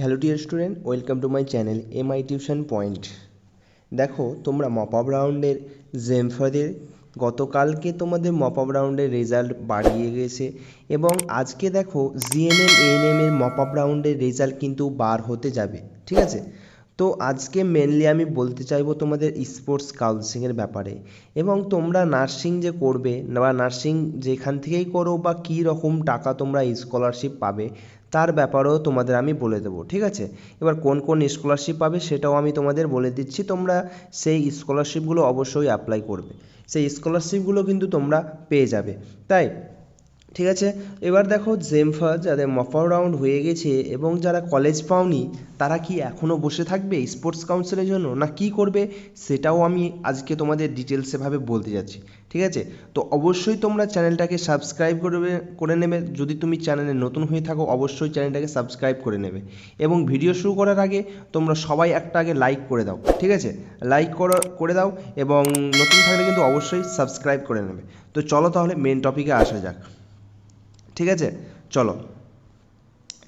Hello dear student welcome to my channel M I tuition point দেখো, তোমরা mop রাউন্ডের জেমফাদের গতকালকে তোমাদের মপ রাউন্ডের রেজাল্ট বাড়িয়ে গেছে এবং আজকে দেখো জিএনএম এএনএম এর মপ রাউন্ডের রেজাল্ট কিন্তু বার হতে যাবে, ঠিক আছে? তো আজকে মেনলি আমি বলতে চাইব তোমাদের স্পোর্টস কাউন্সিলিংয়ের ব্যাপারে। এবং তোমরা নার্সিং যে করবে বা নার্সিং যেখান থেকেই করো বা কী রকম টাকা তোমরা স্কলারশিপ পাবে, তার ব্যাপারেও তোমাদের আমি বলে দেবো, ঠিক আছে? এবার কোন কোন স্কলারশিপ পাবে সেটাও আমি তোমাদের বলে দিচ্ছি, তোমরা সেই স্কলারশিপগুলো অবশ্যই অ্যাপ্লাই করবে। সেই স্কলারশিপগুলো কিন্তু তোমরা পেয়ে যাবে। তাই ঠিক আছে? এবার দেখো জেমফা যাদের মফার রাউন্ড হয়ে গেছে এবং যারা কলেজ পাওনি, তারা কি এখনও বসে থাকবে স্পোর্টস কাউন্সিলের জন্য? না কি করবে? সেটাও আমি আজকে তোমাদের ডিটেলসেভাবে বলতে যাচ্ছি। ঠিক আছে? তো অবশ্যই তোমরা চ্যানেলটাকে সাবস্ক্রাইব করবে, করে নেবে। যদি তুমি চ্যানেলে নতুন হয়ে থাকো, অবশ্যই চ্যানেলটাকে সাবস্ক্রাইব করে নেবে। এবং ভিডিও শুরু করার আগে তোমরা সবাই একটা আগে লাইক করে দাও। ঠিক আছে? লাইক করে দাও এবং নতুন থাকলে কিন্তু অবশ্যই সাবস্ক্রাইব করে নেবে। তো চলো তাহলে মেন টপিকে আসা যাক। ঠিক আছে? চলো।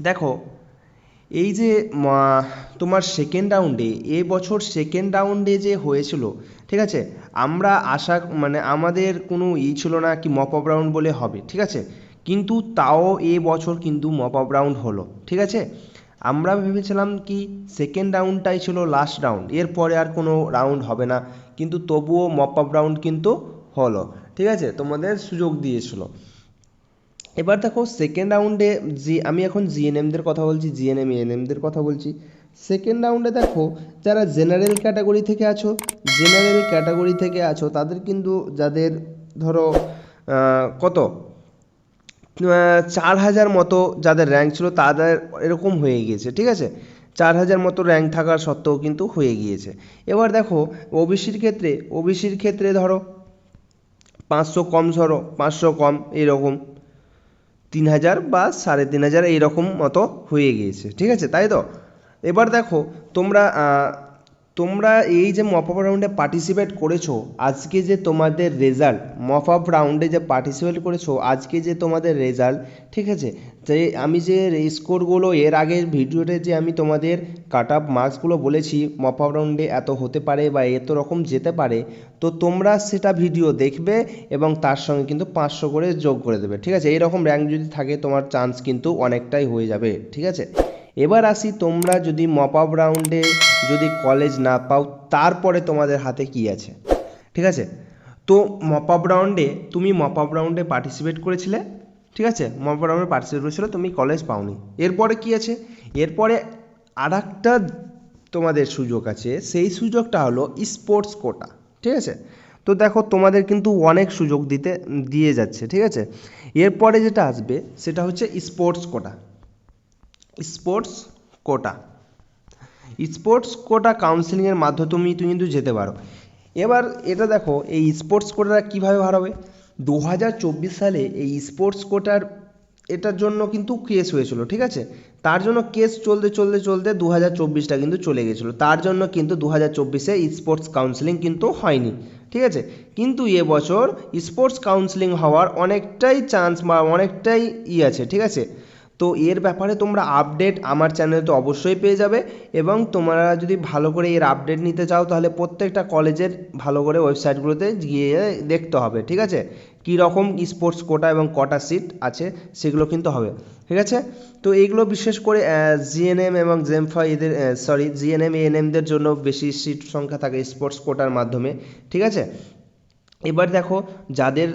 দেখো, এই যে তোমার সেকেন্ড রাউন্ডে এ বছর সেকেন্ড রাউন্ডে যে হয়েছিল, ঠিক আছে? আমরা আশা মানে আমাদের কোনো ই ছিল না কি মপ আপ রাউন্ড বলে হবে, ঠিক আছে? কিন্তু তাও এ বছর কিন্তু মপ আপ রাউন্ড হলো, ঠিক আছে? আমরা ভেবেছিলাম কি সেকেন্ড রাউন্ডটাই ছিল লাস্ট রাউন্ড এরপরে আর কোনো রাউন্ড হবে না, কিন্তু তবুও মপ আপ রাউন্ড কিন্তু হলো, ঠিক আছে? তোমাদের সুযোগ দিয়েছিল। এবার দেখো সেকেন্ড রাউন্ডে জি আমি এখন জিএনএমদের কথা বলছি জিএনএম এএনএমদের কথা বলছি। সেকেন্ড রাউন্ডে দেখো যারা জেনারেল ক্যাটাগরি থেকে আছো জেনারেল ক্যাটাগরি থেকে আছো, তাদের কিন্তু যাদের ধরো কত? চার হাজার মতো যাদের র্যাঙ্ক ছিল, তাদের এরকম হয়ে গিয়েছে, ঠিক আছে? চার হাজার মতো র্যাঙ্ক থাকার সত্ত্বেও কিন্তু হয়ে গিয়েছে। এবার দেখো ওবিসির ক্ষেত্রে ওবিসির ক্ষেত্রে ধরো, পাঁচশো কম ধরো, পাঁচশো কম, এরকম। তিন হাজার বা সাড়ে তিন হাজার এইরকম মতো হয়ে গিয়েছে। ঠিক আছে, তাই তো? এবার দেখো, তোমরা তোমরা এই যে মপ আপ রাউন্ডে পার্টিসিপেট করেছ, আজকে যে তোমাদের রেজাল্ট মপ আপ রাউন্ডে যে পার্টিসিপেট করেছ, আজকে যে তোমাদের রেজাল্ট ঠিক আছে? যে আমি যে স্কোরগুলো এর আগের ভিডিওতে যে আমি তোমাদের কাট আপ মার্কসগুলো বলেছি মপ আপ রাউন্ডে এত হতে পারে বা এত রকম যেতে পারে, তো তোমরা সেটা ভিডিও দেখবে এবং তার সঙ্গে কিন্তু পাঁচশো করে যোগ করে দেবে, ঠিক আছে? এইরকম র্যাঙ্ক যদি থাকে, তোমার চান্স কিন্তু অনেকটাই হয়ে যাবে, ঠিক আছে? এবার আসি তোমরা যদি মপ আপ রাউন্ডে যদি কলেজ না পাও, তারপরে তোমাদের হাতে কি আছে? ঠিক আছে? তো মপ আপ রাউন্ডে তুমি মপ আপ রাউন্ডে পার্টিসিপেট করেছিলে, ঠিক আছে? মপ আপ রাউন্ডে পার্টিসিপেট করেছিলে, তুমি কলেজ পাওনি। এরপরে কি আছে? এরপরে আর একটা তোমাদের সুযোগ আছে, সেই সুযোগটা হলো স্পোর্টস কোটা ঠিক আছে? তো দেখো, তোমাদের কিন্তু অনেক সুযোগ দিতে, দিয়ে যাচ্ছে, ঠিক আছে? এরপরে যেটা আসবে, সেটা হচ্ছে sports quota sports quota. Sports quota কাউন্সিলিংয়ের মাধ্যমে তুমি তুমি কিন্তু যেতে পারো। এবার এটা দেখো, এই স্পোর্টস কোটাটা কীভাবে বার হবে? দু হাজার চব্বিশ সালে এই স্পোর্টস কোটার এটার জন্য কিন্তু কেস হয়েছিল, ঠিক আছে? তার জন্য কেস চলতে চলতে চলতে দু হাজার চব্বিশটা কিন্তু চলে গেছিল। তার জন্য কিন্তু দু হাজার চব্বিশে স্পোর্টস কাউন্সিলিং কিন্তু হয়নি, ঠিক আছে? কিন্তু এবছর স্পোর্টস কাউন্সিলিং হওয়ার অনেকটাই চান্স বা অনেকটাই ই আছে, ঠিক আছে? তো এর ব্যাপারে তোমরা আপডেট আমার চ্যানেলে তো অবশ্যই পেয়ে যাবে এবং তোমরা যদি ভালো করে এর আপডেট নিতে চাও তাহলে প্রত্যেকটা কলেজের ভালো করে ওয়েবসাইটগুলোতে গিয়ে দেখতে হবে, ঠিক আছে? কী রকম স্পোর্টস কোটা এবং কটা সিট আছে সেগুলো কিন্তু হবে, ঠিক আছে? তো এইগুলো বিশেষ করে জিএনএম এবং জেমফা এদের সরি জিএনএম এএনএমদের জন্য বেশি সিট সংখ্যা থাকে স্পোর্টস কোটার মাধ্যমে, ঠিক আছে? এবার দেখো যাদের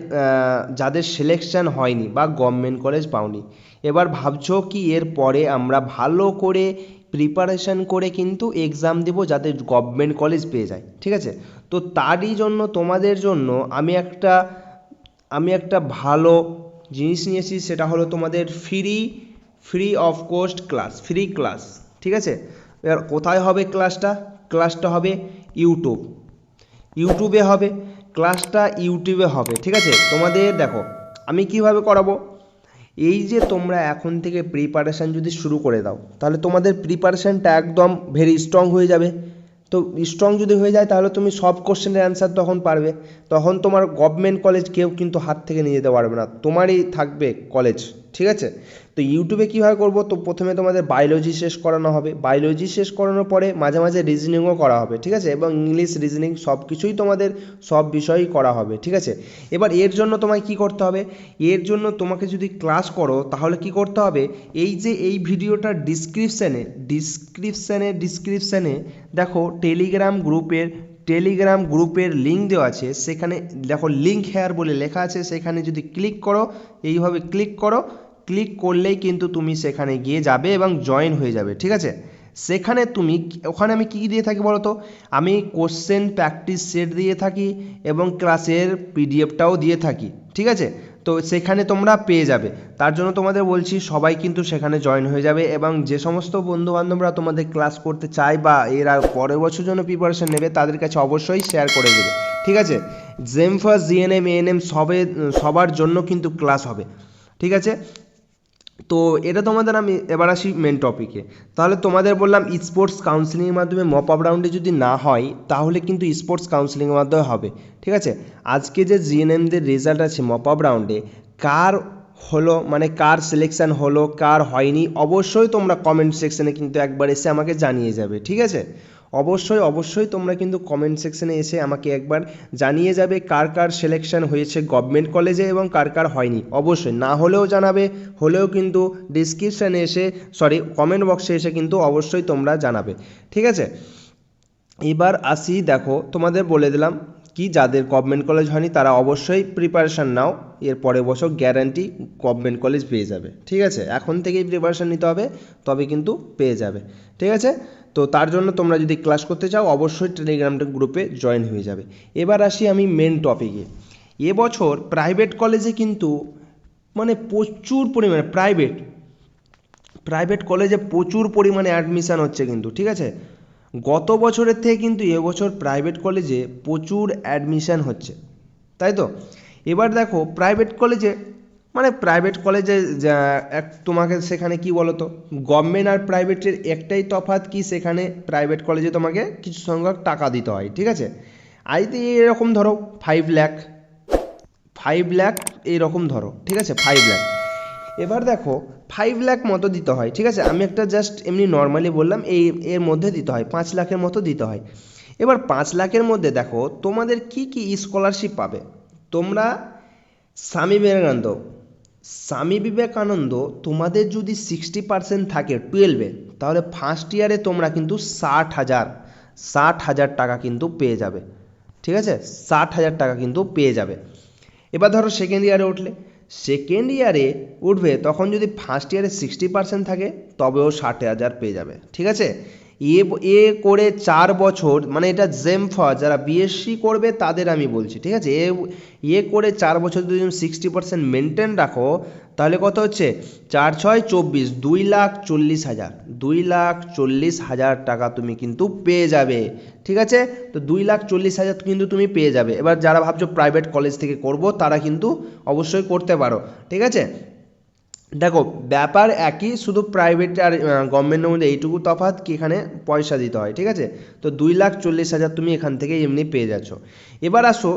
যাদের সিলেকশান হয়নি বা গভর্নমেন্ট কলেজ পাওনি, এবার ভাবছ কি এর পরে আমরা ভালো করে প্রিপারেশান করে কিন্তু এক্সাম দেবো যাতে গভর্নমেন্ট কলেজ পেয়ে যায়, ঠিক আছে? তো তারই জন্য তোমাদের জন্য আমি একটা আমি একটা ভালো জিনিস নিয়েছি, সেটা হলো তোমাদের free free of cost class free class ঠিক আছে? এবার কোথায় হবে ক্লাসটা ক্লাসটা হবে ইউটিউব ইউটিউবে হবে। ক্লাসটা ইউটিউবে হবে, ঠিক আছে? তোমাদের দেখো, আমি কীভাবে করাবো? এই যে তোমরা এখন থেকে প্রিপারেশান যদি শুরু করে দাও, তাহলে তোমাদের প্রিপারেশানটা একদম ভেরি স্ট্রং হয়ে যাবে। তো স্ট্রং যদি হয়ে যায়, তাহলে তুমি সব কোশ্চেনের অ্যান্সার তখন পারবে। তখন তোমার গভর্নমেন্ট কলেজ কেউ কিন্তু হাত থেকে নিয়ে যেতে পারবে না, তোমারই থাকবে কলেজ ঠিক আছে? তো ইউটিউবে কীভাবে করব? তো প্রথমে তোমাদের বায়োলজি শেষ করানো হবে। বায়োলজি শেষ করানোর পরে মাঝে মাঝে রিজনিংও করা হবে, ঠিক আছে? এবং ইংলিশ রিজনিং সব কিছুই তোমাদের সব বিষয়ই করা হবে, ঠিক আছে? এবার এর জন্য তোমায় কি করতে হবে? এর জন্য তোমাকে যদি ক্লাস করো, তাহলে কি করতে হবে? এই যে এই ভিডিওটার ডিসক্রিপশানে ডিসক্রিপশানে ডিসক্রিপশানে দেখো টেলিগ্রাম গ্রুপের টেলিগ্রাম গ্রুপের লিঙ্ক দেওয়া আছে। সেখানে দেখো লিঙ্ক হেয়ার বলে লেখা আছে। সেখানে যদি ক্লিক করো, এইভাবে ক্লিক করো ক্লিক করলেই কিন্তু তুমি সেখানে গিয়ে যাবে এবং জয়েন হয়ে যাবে, ঠিক আছে? সেখানে তুমি, ওখানে আমি কী দিয়ে থাকি বলো তো আমি কোশ্চেন প্র্যাকটিস সেট দিয়ে থাকি এবং ক্লাসের পিডিএফটাও দিয়ে থাকি, ঠিক আছে? তো সেখানে তোমরা পেয়ে যাবে। তার জন্য তোমাদের বলছি, সবাই কিন্তু সেখানে জয়েন হয়ে যাবে এবং যে সমস্ত বন্ধুবান্ধবরা তোমাদের ক্লাস করতে চায় বা এরা পরের বছর জন্য প্রিপারেশন নেবে, তাদের কাছে অবশ্যই শেয়ার করে দেবে, ঠিক আছে? জেমফাস জিএনএম এএনএম সবে, সবার জন্য কিন্তু ক্লাস হবে, ঠিক আছে? তো এটা তোমাদের আমি এবার আসি মেন টপিকে তাহলে তোমাদের বললাম স্পোর্টস কাউন্সিলিংয়ের মাধ্যমে মপ আপ রাউন্ডে যদি না হয়, তাহলে কিন্তু স্পোর্টস কাউন্সিলিংয়ের মাধ্যমে হবে, ঠিক আছে? আজকে যে জিএনএমদের রেজাল্ট আছে মপ আপ রাউন্ডে কার হলো মানে কার সিলেকশান হলো, কার হয়নি, অবশ্যই তোমরা কমেন্ট সেকশনে কিন্তু একবার এসে আমাকে জানিয়ে যাবে, ঠিক আছে? অবশ্যই অবশ্যই তোমরা কিন্তু কমেন্ট সেকশনে এসে আমাকে একবার জানিয়ে যাবে কার কার সিলেকশন হয়েছে গভর্নমেন্ট কলেজে এবং কার কার হয়নি। অবশ্যই, না হলেও জানাবে, হলেও কিন্তু ডিসক্রিপশানে এসে সরি কমেন্ট বক্সে এসে কিন্তু অবশ্যই তোমরা জানাবে। ঠিক আছে? এবার আসি, দেখো, তোমাদের বলে দিলাম কি যাদের গভর্নমেন্ট কলেজ হয়নি, তারা অবশ্যই প্রিপারেশান নাও। এর পরের বছর গ্যারান্টি গভর্নমেন্ট কলেজ পেয়ে যাবে। ঠিক আছে? এখন থেকেই প্রিপারেশান নিতে হবে, তবে কিন্তু পেয়ে যাবে। ঠিক আছে? তো তার জন্য তোমরা যদি ক্লাস করতে চাও, অবশ্যই টেলিগ্রামটা গ্রুপে জয়েন হয়ে যাবে। এবার আসি আমি মেন টপিকে এবছর প্রাইভেট কলেজে কিন্তু মানে প্রচুর পরিমাণে প্রাইভেট প্রাইভেট কলেজে প্রচুর পরিমাণে অ্যাডমিশান হচ্ছে কিন্তু, ঠিক আছে? গত বছরের থেকে কিন্তু এবছর প্রাইভেট কলেজে প্রচুর অ্যাডমিশান হচ্ছে, তাই তো? এবার দেখো প্রাইভেট কলেজে মানে প্রাইভেট কলেজে এক, তোমাকে সেখানে কি বলো তো গভর্নমেন্ট আর প্রাইভেটের একটাই তফাৎ কি? সেখানে প্রাইভেট কলেজে তোমাকে কিছু সংখ্যক টাকা দিতে হয়, ঠিক আছে? আইতে এরকম ধরো ফাইভ ল্যাখ ফাইভ ল্যাখ এইরকম ধরো, ঠিক আছে? ফাইভ ল্যাখ এবার দেখো ফাইভ লাখ মতো দিতে হয়, ঠিক আছে? আমি একটা জাস্ট এমনি নর্মালি বললাম, এই, এর মধ্যে দিতে হয়, পাঁচ লাখের মতো দিতে হয়। এবার পাঁচ লাখের মধ্যে দেখো, তোমাদের কি কি স্কলারশিপ পাবে? তোমরা স্বামী বিবেকানন্দ স্বামী বিবেকানন্দ তোমাদের যদি সিক্সটি পার্সেন্ট থাকে টুয়েলভে তাহলে ফার্স্ট ইয়ারে তোমরা কিন্তু ষাট হাজার ষাট হাজার টাকা কিন্তু পেয়ে যাবে, ঠিক আছে? ষাট হাজার টাকা কিন্তু পেয়ে যাবে। এবার ধরো সেকেন্ড ইয়ারে উঠলে সেকেন্ড ইয়ারে উঠবে, তখন যদি ফার্স্ট ইয়ারে সিক্সটি পার্সেন্ট থাকে, তবেও ষাট হাজার পেয়ে যাবে। ঠিক আছে? এ এ করে চার বছর মানে এটা জেমফা, যারা বিএসসি করবে তাদের আমি বলছি, ঠিক আছে? এ এ করে চার বছর যদি তুমি সিক্সটি পার্সেন্ট মেনটেন রাখো, তাহলে কত হচ্ছে? চার ছয় চব্বিশ, দুই লাখ চল্লিশ হাজার, দুই লাখ চল্লিশ হাজার টাকা তুমি কিন্তু পেয়ে যাবে, ঠিক আছে? তো দুই লাখ চল্লিশ হাজার কিন্তু তুমি পেয়ে যাবে। এবার যারা ভাবছ প্রাইভেট কলেজ থেকে করব, তারা কিন্তু অবশ্যই করতে পারো, ঠিক আছে? দেখো, ব্যাপার একই, শুধু প্রাইভেট আর গভর্নমেন্টের মধ্যে এইটুকু তফাৎ কি এখানে পয়সা দিতে হয়, ঠিক আছে? তো দুই লাখ চল্লিশ হাজার তুমি এখান থেকে এমনি পেয়ে যাচ্ছ। এবার আসো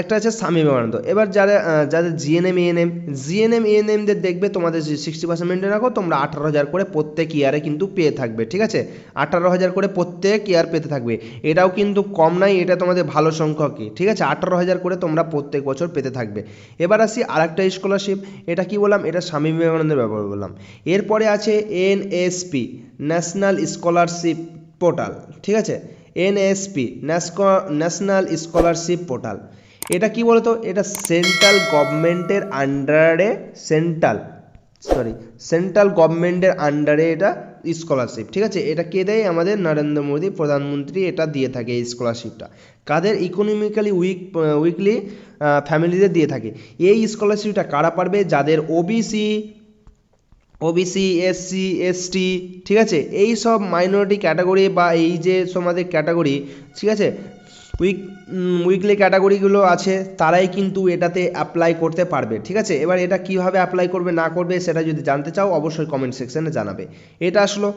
একটা আছে স্বামী বিবেকানন্দ। এবার যারা যাদের জিএনএম এএনএম জিএনএম এএনএমদের দেখবে তোমাদের সিক্সটি পার্সেন্ট মেনটেন রাখো, তোমরা আঠারো হাজার করে প্রত্যেক ইয়ারে কিন্তু পেয়ে থাকবে, ঠিক আছে? আঠারো হাজার করে প্রত্যেক ইয়ার পেতে থাকবে। এটাও কিন্তু কম নাই, এটা তোমাদের ভালো সংখ্যকই ঠিক আছে? আঠারো হাজার করে তোমরা প্রত্যেক বছর পেতে থাকবে। এবার আসি আরেকটা স্কলারশিপ এটা কি বললাম? এটা স্বামী বিবেকানন্দের ব্যাপারে বললাম এরপরে আছে এনএসপি ন্যাশনাল স্কলারশিপ পোর্টাল ঠিক আছে? এনএসপি ন্যাশনাল স্কলারশিপ পোর্টাল এটা কি বলতো? এটা সেন্ট্রাল গভর্নমেন্টের আন্ডারে সেন্ট্রাল সরি সেন্ট্রাল গভর্নমেন্টের আন্ডারে এটা স্কলারশিপ ঠিক আছে? এটা কে দেয়? আমাদের নরেন্দ্র মোদী, প্রধানমন্ত্রী এটা দিয়ে থাকে এই স্কলারশিপটা কাদের ইকোনমিক্যালি উইক উইকলি ফ্যামিলিদের দিয়ে থাকে। এই স্কলারশিপটা কারা পারবে? যাদের ওবিসি ওবিসি এসসি এসটি ঠিক আছে? এই সব মাইনরিটি ক্যাটাগরি বা এই যে সমাজের ক্যাটাগরি ঠিক আছে? উইক উইকলি ক্যাটাগরিগুলো আছে, তারাই কিন্তু এটাতে অ্যাপ্লাই করতে পারবে, ঠিক আছে? এবার এটা কীভাবে অ্যাপ্লাই করবে, না করবে, সেটা যদি জানতে চাও, অবশ্যই কমেন্ট সেকশনে জানাবে। এটা আসলো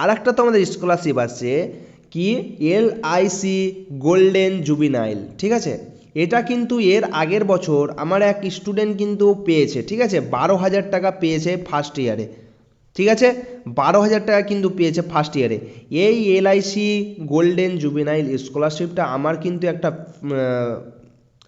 আর একটা তো আমাদের স্কলারশিপ আছে কি? এল আইসি গোল্ডেন জুবিনাইল ঠিক আছে? এটা কিন্তু এর আগের বছর আমার এক স্টুডেন্ট কিন্তু পেয়েছে, ঠিক আছে? বারো হাজার টাকা পেয়েছে ফার্স্ট ইয়ারে ঠিক আছে? বারো হাজার টাকা কিন্তু পেয়েছে ফার্স্ট ইয়ারে এই এলআইসি গোল্ডেন জুবিনাইল স্কলারশিপটা আমার কিন্তু একটা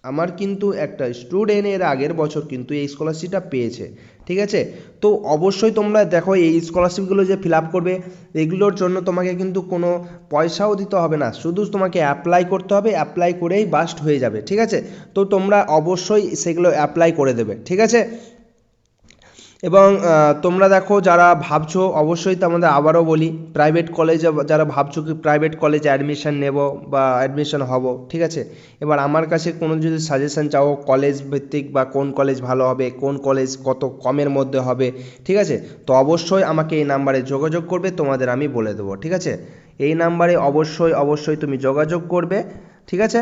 আমার কিন্তু একটা স্টুডেন্ট এর আগের বছর কিন্তু এই স্কলারশিপটা পেয়েছে। ঠিক আছে? তো অবশ্যই তোমরা দেখো এই স্কলারশিপগুলো যে ফিল আপ করবে, এগুলোর জন্য তোমাকে কিন্তু কোনো পয়সাও দিতে হবে না। শুধু তোমাকে অ্যাপ্লাই করতে হবে অ্যাপ্লাই করেই বাস্ট হয়ে যাবে। ঠিক আছে? তো তোমরা অবশ্যই সেগুলো অ্যাপ্লাই করে দেবে। ঠিক আছে? এবং তোমরা দেখো যারা ভাবছ, অবশ্যই তোমাদের আবারও বলি প্রাইভেট কলেজে যারা ভাবছ কি প্রাইভেট কলেজে অ্যাডমিশন নেব বা অ্যাডমিশন হব, ঠিক আছে? এবার আমার কাছে কোনো যদি সাজেশন চাও কলেজ ভিত্তিক বা কোন কলেজ ভালো হবে, কোন কলেজ কত কমের মধ্যে হবে, ঠিক আছে? তো অবশ্যই আমাকে এই নাম্বারে যোগাযোগ করবে, তোমাদের আমি বলে দেবো, ঠিক আছে? এই নাম্বারে অবশ্যই অবশ্যই তুমি যোগাযোগ করবে, ঠিক আছে?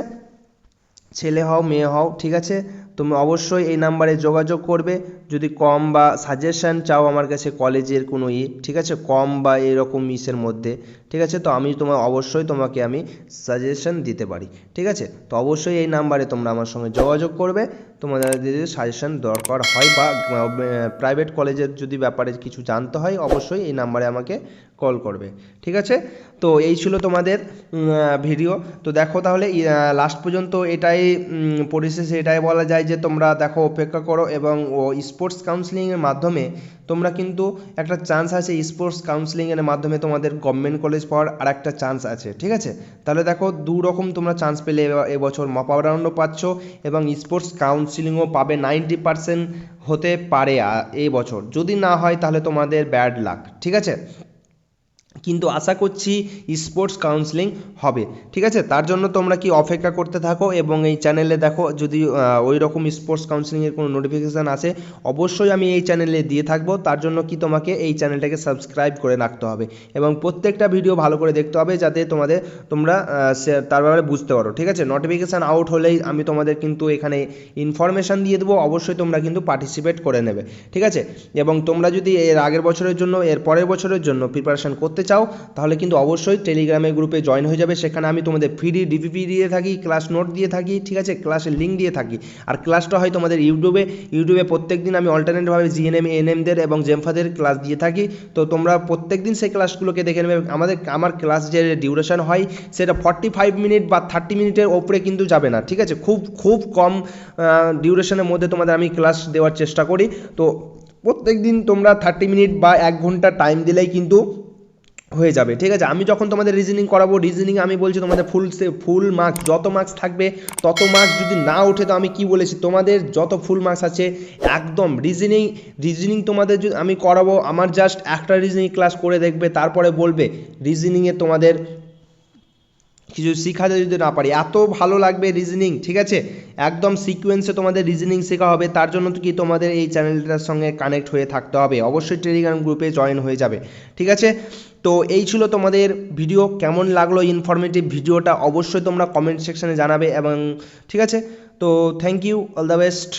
ছেলে হও, মেয়ে হও, ঠিক আছে? তুমি অবশ্যই এই নাম্বারে যোগাযোগ করবে। যদি কম বা সাজেশন চাও আমার কাছে কলেজের কোনো ইয়ে ঠিক আছে? কম বা এরকম ইসের মধ্যে। ঠিক আছে? তো আমি তোমার অবশ্যই তোমাকে আমি সাজেশন দিতে পারি। ঠিক আছে? তো অবশ্যই এই নাম্বারে তোমরা আমার সঙ্গে যোগাযোগ করবে। তোমাদের যদি সাজেশন দরকার হয় বা প্রাইভেট কলেজের যদি ব্যাপারে কিছু জানতে হয়, অবশ্যই এই নাম্বারে আমাকে কল করবে। ঠিক আছে? তো এই ছিল তোমাদের ভিডিও তো দেখো তাহলে লাস্ট পর্যন্ত এটাই পরিশেষে এটাই বলা যায় যে তোমরা দেখো, অপেক্ষা করো এবং ও স্পোর্টস কাউন্সিলিংয়ের মাধ্যমে তোমরা কিন্তু একটা চান্স আছে স্পোর্টস কাউন্সিলিংয়ের মাধ্যমে তোমাদের গভর্নমেন্ট কলেজ পাওয়ার আর একটা চান্স আছে, ঠিক আছে? তাহলে দেখো দু রকম তোমরা চান্স পেলে এবা- এবছর মপা রাউন্ডও পাচ্ছ এবং স্পোর্টস কাউন্সিলিংও পাবে নাইনটি পার্সেন্ট হতে পারে এই বছর যদি না হয় তাহলে তোমাদের ব্যাড লাক ঠিক আছে? কিন্তু আশা করছি স্পোর্টস কাউন্সিলিং হবে। ঠিক আছে? তার জন্য তোমরা কি অপেক্ষা করতে থাকো এবং এই চ্যানেলে দেখো, যদি ওই রকম স্পোর্টস কাউন্সিলিংয়ের কোনো নোটিফিকেশান আসে, অবশ্যই আমি এই চ্যানেলে দিয়ে থাকব। তার জন্য কি তোমাকে এই চ্যানেলটাকে সাবস্ক্রাইব করে রাখতে হবে এবং প্রত্যেকটা ভিডিও ভালো করে দেখতে হবে যাতে তোমাদের, তোমরা তার ব্যাপারে বুঝতে পারো। ঠিক আছে? নোটিফিকেশান আউট হলেই আমি তোমাদের কিন্তু এখানে ইনফরমেশান দিয়ে দেবো। অবশ্যই তোমরা কিন্তু পার্টিসিপেট করে নেবে। ঠিক আছে? এবং তোমরা যদি এর আগের বছরের জন্য, এর পরের বছরের জন্য প্রিপারেশান করতে চাও তাহলে কিন্তু অবশ্যই টেলিগ্রামের গ্রুপে জয়েন হয়ে যাবে। সেখানে আমি তোমাদের ফ্রি ডিপিপি দিয়ে থাকি ক্লাস নোট দিয়ে থাকি, ঠিক আছে? ক্লাসের লিঙ্ক দিয়ে থাকি। আর ক্লাসটা হয় তোমাদের ইউটিউবে ইউটিউবে প্রত্যেক দিন আমি অল্টারনেটভাবে জিএনএম এনএমদের এবং জেমফাদের ক্লাস দিয়ে থাকি। তো তোমরা প্রত্যেক দিন সেই ক্লাসগুলোকে দেখে নেবে। আমাদের, আমার ক্লাস যে ডিউরেশন হয়, সেটা ফর্টি ফাইভ মিনিট বা থার্টি মিনিটের ওপরে কিন্তু যাবে না, ঠিক আছে? খুব খুব কম ডিউরেশনের মধ্যে তোমাদের আমি ক্লাস দেওয়ার চেষ্টা করি। তো প্রত্যেক দিন তোমরা থার্টি মিনিট বা এক ঘণ্টা টাইম দিলেই কিন্তু হয়ে যাবে, ঠিক আছে? আমি যখন তোমাদের রিজনিং করাবো রিজনিং আমি বলছি তোমাদের ফুল সে ফুল মার্কস যত মার্কস থাকবে, তত মার্কস যদি না ওঠে, তো আমি কি বলেছি? তোমাদের যত ফুল মার্কস আছে, একদম রিজনিং রিজনিং তোমাদের যদি আমি করাবো, আমার জাস্ট একটা রিজনিং ক্লাস করে দেখবে, তারপরে বলবে রিজনিংয়ে তোমাদের কিছু শেখাতে যদি না পারি, এত ভালো লাগবে রিজনিং ঠিক আছে? একদম সিকোয়েন্সে তোমাদের রিজনিং শেখা হবে, তার জন্য কি তোমাদের এই চ্যানেলটার সঙ্গে কানেক্ট হয়ে থাকতে হবে? অবশ্যই টেলিগ্রাম গ্রুপে জয়েন হয়ে যাবে, ঠিক আছে? তো এই ছিল তোমাদের ভিডিও কেমন লাগল ইনফরমেটিভ ভিডিওটা অবশ্যই তোমরা কমেন্ট সেকশানে জানাবে এবং, ঠিক আছে? তো thank you all the best